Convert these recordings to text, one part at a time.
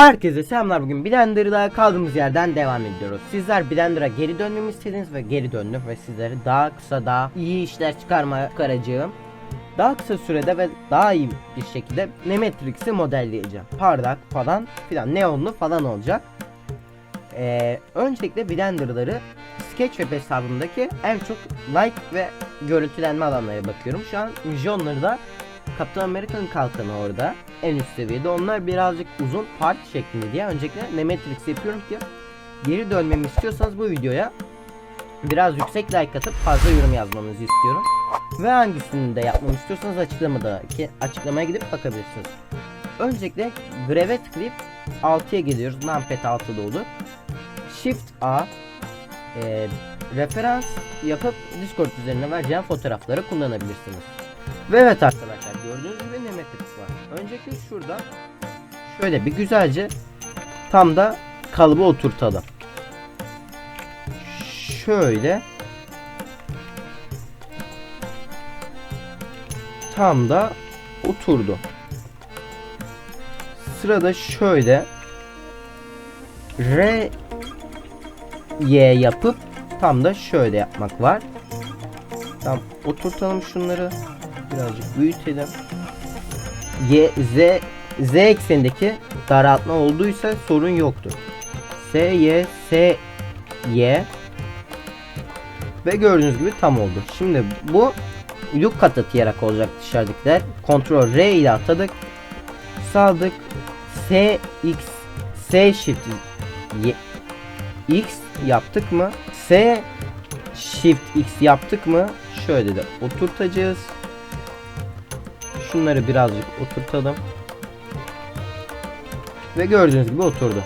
Herkese selamlar bugün Blender'da kaldığımız yerden devam ediyoruz. Sizler Blender'a geri dönmemi istediniz ve geri döndüm ve sizlere daha kısa daha iyi işler çıkarma çıkaracağım. Daha kısa sürede ve daha iyi bir şekilde Nemetrix'i modelleyeceğim. Parlak falan filan neonlu falan olacak. Ee, öncelikle Blender'ları Sketch Web hesabımdaki en çok like ve görüntülenme alanlara bakıyorum. Şu an milyonları da Kaptan Amerika'nın kalkanı orada. En üst seviyede. Onlar birazcık uzun part şeklinde diye. Öncelikle Nemetrix yapıyorum ki geri dönmemi istiyorsanız bu videoya biraz yüksek like atıp fazla yorum yazmanızı istiyorum. Ve hangisini de yapmamı istiyorsanız açıklamada ki açıklamaya gidip bakabilirsiniz. Öncelikle Grave'e tıklayıp 6'ya geliyoruz. Numpad 6'da olur. Shift A e, referans yapıp Discord üzerine vereceğim fotoğrafları kullanabilirsiniz. Ve evet arkadaşlar gördüğünüz gibi Nemetrix var. Öncelikle şurada şöyle bir güzelce tam da kalıbı oturtalım. Şöyle tam da oturdu. Sırada şöyle R Y yapıp tam da şöyle yapmak var. Tam oturtalım şunları. Birazcık büyütelim. Y, Z, Z eksenindeki daraltma olduysa sorun yoktur. S, Y, S, Y ve gördüğünüz gibi tam oldu. Şimdi bu yük kat atayarak olacak dışarıdakiler. Ctrl R ile atadık. Saldık. S, X, S shift Y, X yaptık mı? S shift X yaptık mı? Şöyle de oturtacağız. Şunları birazcık oturtalım. Ve gördüğünüz gibi oturdu.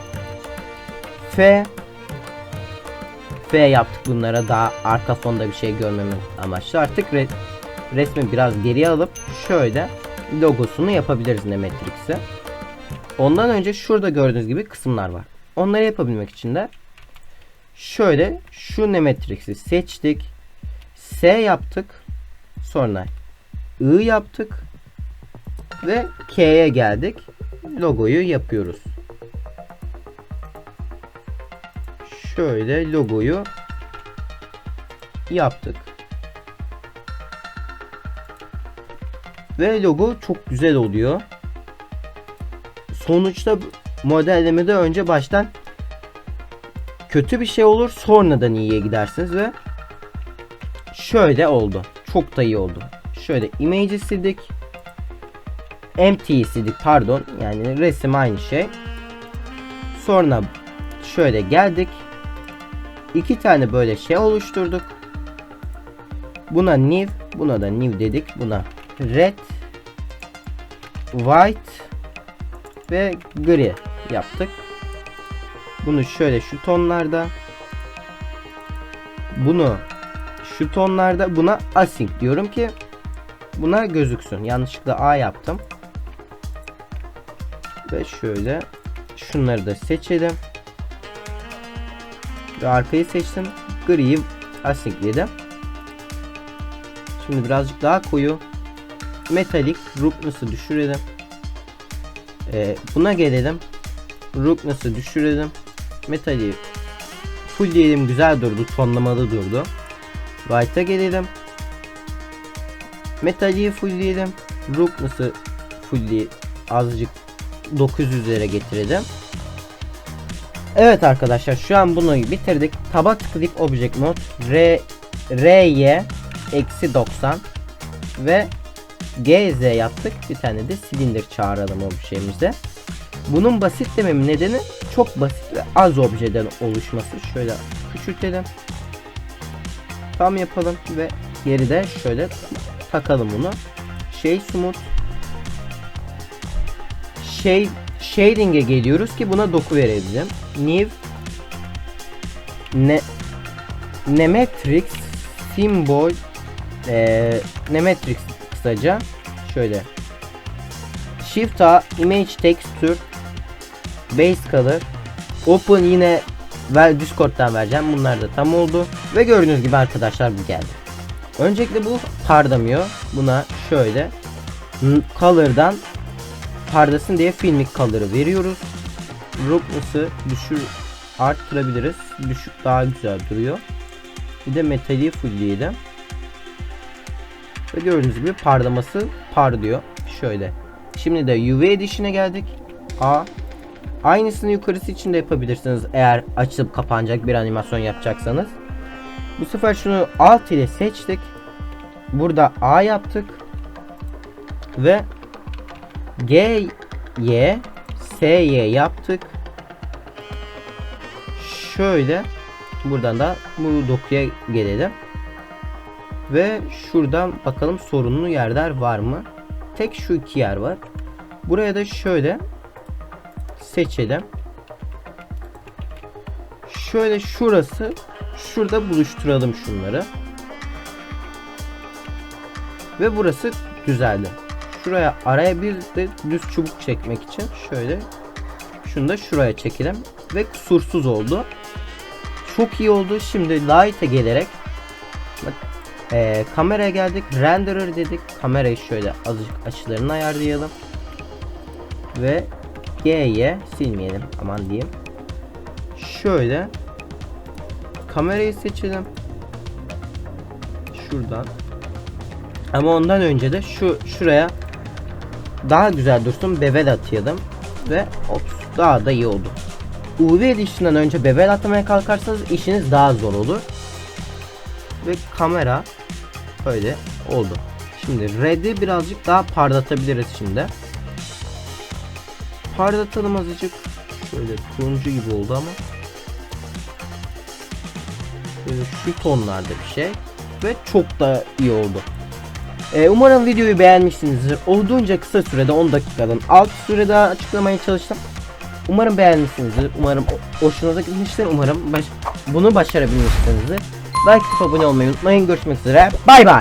F F yaptık bunlara daha arka fonda bir şey görmemiz amaçlı. Artık re resmi biraz geriye alıp şöyle logosunu yapabiliriz Nemetrix'e. Ondan önce şurada gördüğünüz gibi kısımlar var. Onları yapabilmek için de şöyle şu Nemetrix'i seçtik. S yaptık. Sonra I yaptık. Ve K'ye geldik. Logoyu yapıyoruz. Şöyle logoyu yaptık. Ve logo çok güzel oluyor. Sonuçta modellemede önce baştan kötü bir şey olur sonradan iyiye gidersiniz ve şöyle oldu. Çok da iyi oldu. Şöyle image'i sildik. Sildik pardon. Yani resim aynı şey. Sonra şöyle geldik. İki tane böyle şey oluşturduk. Buna new, buna da new dedik. Buna red, white ve gri yaptık. Bunu şöyle şu tonlarda bunu şu tonlarda buna async diyorum ki buna gözüksün. Yanlışlıkla A yaptım. Ve şöyle şunları da seçelim. Ve arkayı seçtim. Gri'yi asyncledim. Şimdi birazcık daha koyu metalik roughness'ı düşürelim. Ee, buna gelelim. Roughness'ı düşürelim. Metali full diyelim güzel durdu. Tonlamalı durdu. White'a gelelim. Metali full diyelim. Roughness'ı full azıcık 900'lere getirelim. Evet arkadaşlar şu an bunu bitirdik. Taba tıklayıp object mode R RY eksi 90 ve GZ yaptık. Bir tane de silindir çağıralım objemize. Bunun basit dememin nedeni çok basit ve az objeden oluşması. Şöyle küçültelim. Tam yapalım ve geride şöyle takalım bunu. Şey smooth şey shading'e geliyoruz ki buna doku verebilirim. New ne Nemetrix symbol e, Nemetrix kısaca şöyle Shift A image texture base color open yine ver Discord'dan vereceğim. Bunlar da tam oldu. Ve gördüğünüz gibi arkadaşlar bu geldi. Öncelikle bu pardamıyor. Buna şöyle color'dan pardasın diye filmik color'ı veriyoruz. roughness'ı düşür arttırabiliriz. Düşük daha güzel duruyor. Bir de metali fullleyelim. Ve gördüğünüz gibi parlaması parlıyor. Şöyle. Şimdi de UV Edition'e geldik. A. Aynısını yukarısı için de yapabilirsiniz eğer açılıp kapanacak bir animasyon yapacaksanız. Bu sefer şunu alt ile seçtik. Burada A yaptık. Ve G, Y, S, Y yaptık. Şöyle buradan da bu dokuya gelelim. Ve şuradan bakalım sorunlu yerler var mı? Tek şu iki yer var. Buraya da şöyle seçelim. Şöyle şurası şurada buluşturalım şunları. Ve burası güzeldi. Şuraya araya bir de düz çubuk çekmek için şöyle şunu da şuraya çekelim ve kusursuz oldu. Çok iyi oldu. Şimdi Light'e gelerek bak, eee, kameraya geldik. Renderer dedik. Kamerayı şöyle azıcık açılarını ayarlayalım. Ve G'ye silmeyelim. Aman diyeyim. Şöyle kamerayı seçelim. Şuradan. Ama ondan önce de şu şuraya daha güzel dursun bevel atayalım ve ops daha da iyi oldu. UV Edition'dan önce bevel atmaya kalkarsanız işiniz daha zor olur. Ve kamera böyle oldu. Şimdi red'i birazcık daha parlatabiliriz şimdi. Parlatalım azıcık. Şöyle turuncu gibi oldu ama. Böyle şu tonlarda bir şey. Ve çok da iyi oldu. Ee, umarım videoyu beğenmişsinizdir. Olduğunca kısa sürede 10 dakikadan alt sürede açıklamaya çalıştım. Umarım beğenmişsinizdir. Umarım hoşunuza gitmiştir. Umarım baş- bunu başarabilmişsinizdir. Like abone olmayı unutmayın. Görüşmek üzere. Bay bay.